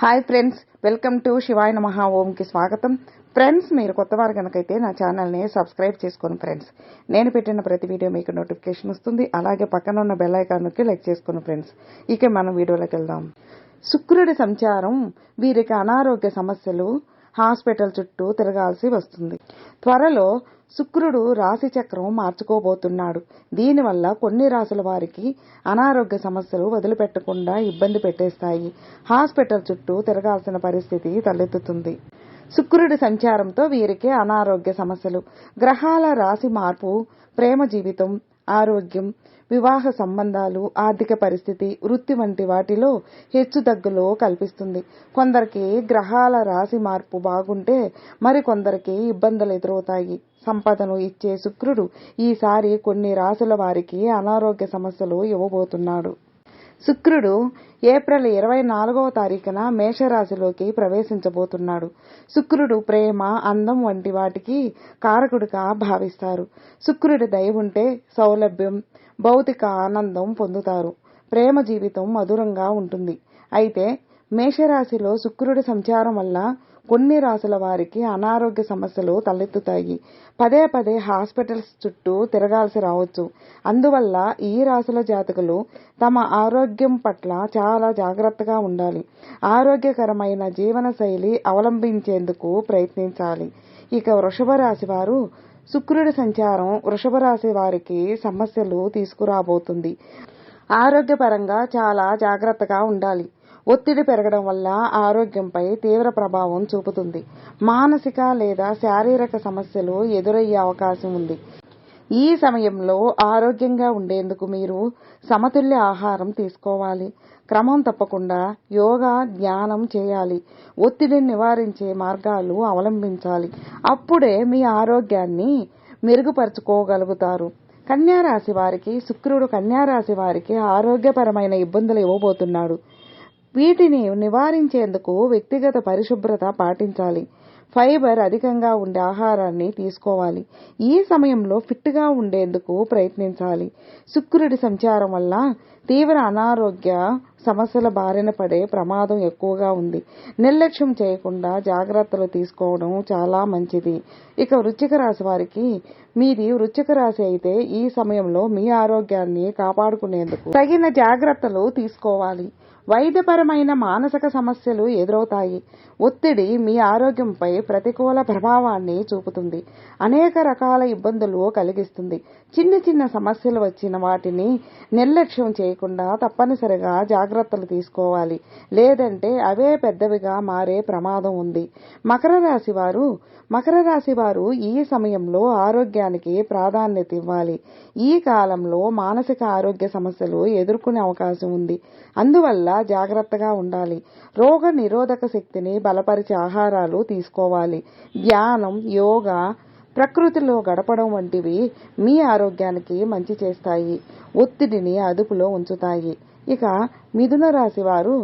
Hi friends welcome to శివాయ నమః ఓంకి స్వాగతం. ఫ్రెండ్స్ మీరు కొత్త వారు కనుకైతే నా ఛానల్ని సబ్స్క్రైబ్ చేసుకోండి ఫ్రెండ్స్. నేను పెట్టిన ప్రతి వీడియో మీకు నోటిఫికేషన్ వస్తుంది. అలాగే పక్కన ఉన్న బెల్ ఐకాన్కి లైక్ చేసుకోండి ఫ్రెండ్స్. ఇక మనం వీడియోలోకి వెళ్దాం. శుక్రుడి సంచారం వీరికి అనారోగ్య సమస్యలు హాస్పిటల్ చుట్టూ తిరగాల్సి వస్తుంది. త్వరలో శుక్రుడు రాశి చక్రం మార్చుకోబోతున్నాడు. దీనివల్ల కొన్ని రాశుల వారికి అనారోగ్య సమస్యలు వదిలిపెట్టకుండా ఇబ్బంది పెట్టేస్తాయి. హాస్పిటల్ చుట్టూ తిరగాల్సిన పరిస్థితి తలెత్తుతుంది. శుక్రుడి సంచారంతో వీరికి అనారోగ్య సమస్యలు. గ్రహాల రాశి మార్పు ప్రేమ జీవితం ఆరోగ్యం వివాహ సంబంధాలు ఆర్థిక పరిస్థితి వృత్తి వంటి వాటిలో హెచ్చుతగ్గులు కల్పిస్తుంది. కొందరికి గ్రహాల రాశి మార్పు బాగుంటే మరికొందరికి ఇబ్బందులు ఎదురవుతాయి. సంపదను ఇచ్చే శుక్రుడు ఈసారి కొన్ని రాశుల వారికి అనారోగ్య సమస్యలు ఇవ్వబోతున్నాడు. శుక్రుడు ఏప్రిల్ ఇరవై నాలుగవ తారీఖున మేషరాశిలోకి ప్రవేశించబోతున్నాడు. శుక్రుడు ప్రేమ అందం వంటి వాటికి కారకుడిగా భావిస్తారు. శుక్రుడి దయ ఉంటే సౌలభ్యం భౌతిక ఆనందం పొందుతారు. ప్రేమ జీవితం మధురంగా ఉంటుంది. అయితే మేషరాశిలో శుక్రుడి సంచారం వల్ల కొన్ని రాసుల వారికి అనారోగ్య సమస్యలు తలెత్తుతాయి. పదే పదే హాస్పిటల్స్ చుట్టూ తిరగాల్సి రావచ్చు. అందువల్ల ఈ రాసుల జాతకులు తమ ఆరోగ్యం పట్ల చాలా జాగ్రత్తగా ఉండాలి. ఆరోగ్యకరమైన జీవన శైలి అవలంబించేందుకు ప్రయత్నించాలి. ఇక వృషభ రాశి వారు శుక్రుడి సంచారం వృషభ రాశి వారికి సమస్యలు తీసుకురాబోతుంది. ఆరోగ్యపరంగా చాలా జాగ్రత్తగా ఉండాలి. ఒత్తిడి పెరగడం వల్ల ఆరోగ్యంపై తీవ్ర ప్రభావం చూపుతుంది. మానసిక లేదా శారీరక సమస్యలు ఎదురయ్యే అవకాశం ఉంది. ఈ సమయంలో ఆరోగ్యంగా ఉండేందుకు మీరు సమతుల్య ఆహారం తీసుకోవాలి. క్రమం తప్పకుండా యోగా ధ్యానం చేయాలి. ఒత్తిడిని నివారించే మార్గాలు అవలంబించాలి. అప్పుడే మీ ఆరోగ్యాన్ని మెరుగుపరుచుకోగలుగుతారు. కన్యారాశి వారికి శుక్రుడు కన్యారాశి వారికి ఆరోగ్యపరమైన ఇబ్బందులు ఇవ్వబోతున్నాడు. వీటిని నివారించేందుకు వ్యక్తిగత పరిశుభ్రత పాటించాలి. ఫైబర్ అధికంగా ఉండే ఆహారాన్ని తీసుకోవాలి. ఈ సమయంలో ఫిట్గా ఉండేందుకు ప్రయత్నించాలి. శుక్రుడి సంచారం వల్ల తీవ్ర అనారోగ్య సమస్యల బారిన పడే ప్రమాదం ఎక్కువగా ఉంది. నిర్లక్ష్యం చేయకుండా జాగ్రత్తలు తీసుకోవడం చాలా మంచిది. ఇక వృచ్చిక రాశి వారికి మీది వృచ్చిక రాశి అయితే ఈ సమయంలో మీ ఆరోగ్యాన్ని కాపాడుకునేందుకు తగిన జాగ్రత్తలు తీసుకోవాలి. వైద్యపరమైన మానసిక సమస్యలు ఎదురవుతాయి. ఒత్తిడి మీ ఆరోగ్యంపై ప్రతికూల ప్రభావాన్ని చూపుతుంది. అనేక రకాల ఇబ్బందులు కలిగిస్తుంది. చిన్న చిన్న సమస్యలు వచ్చిన వాటిని నిర్లక్ష్యం చేయ చేయకుండా తప్పనిసరిగా జాగ్రత్తలు తీసుకోవాలి. లేదంటే అవే పెద్దవిగా మారే ప్రమాదం ఉంది. మకర రాశి వారు మకర రాశి వారు ఈ సమయంలో ఆరోగ్యానికి ప్రాధాన్యత ఇవ్వాలి. ఈ కాలంలో మానసిక ఆరోగ్య సమస్యలు ఎదుర్కొనే అవకాశం ఉంది. అందువల్ల జాగ్రత్తగా ఉండాలి. రోగ నిరోధక శక్తిని బలపరిచే ఆహారాలు తీసుకోవాలి. ధ్యానం యోగా ప్రకృతిలో గడపడం వంటివి మీ ఆరోగ్యానికి మంచి చేస్తాయి. ఒత్తిడిని అదుపులో ఉంచుతాయి. ఇక మిథున రాశి వారు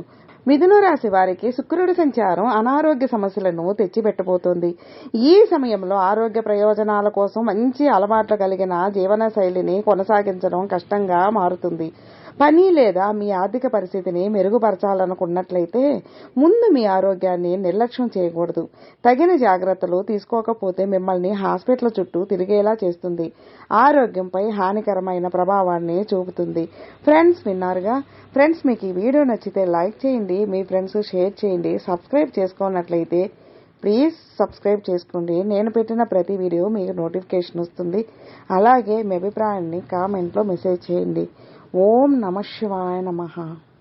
మిథున రాశి వారికి శుక్రుడి సంచారం అనారోగ్య సమస్యలను తెచ్చిపెట్టబోతోంది. ఈ సమయంలో ఆరోగ్య ప్రయోజనాల కోసం మంచి అలవాట్లు కలిగిన జీవన శైలిని కొనసాగించడం కష్టంగా మారుతుంది. పని లేదా మీ ఆర్థిక పరిస్థితిని మెరుగుపరచాలనుకున్నట్లయితే ముందు మీ ఆరోగ్యాన్ని నిర్లక్ష్యం చేయకూడదు. తగిన జాగ్రత్తలు తీసుకోకపోతే మిమ్మల్ని హాస్పిటల్ చుట్టూ తిరిగేలా చేస్తుంది. ఆరోగ్యంపై హానికరమైన ప్రభావాన్ని చూపుతుంది. ఫ్రెండ్స్ విన్నారుగా? ఫ్రెండ్స్ మీకు ఈ వీడియో నచ్చితే లైక్ చేయండి మీ ఫ్రెండ్స్ షేర్ చేయండి సబ్స్క్రైబ్ చేసుకున్నట్లయితే ప్లీజ్ సబ్స్క్రైబ్ చేసుకోండి. నేను పెట్టిన ప్రతి వీడియో మీకు నోటిఫికేషన్ వస్తుంది. అలాగే మీ అభిప్రాయాన్ని కామెంట్లో మెసేజ్ చేయండి. ओम नमः शिवाय नमः।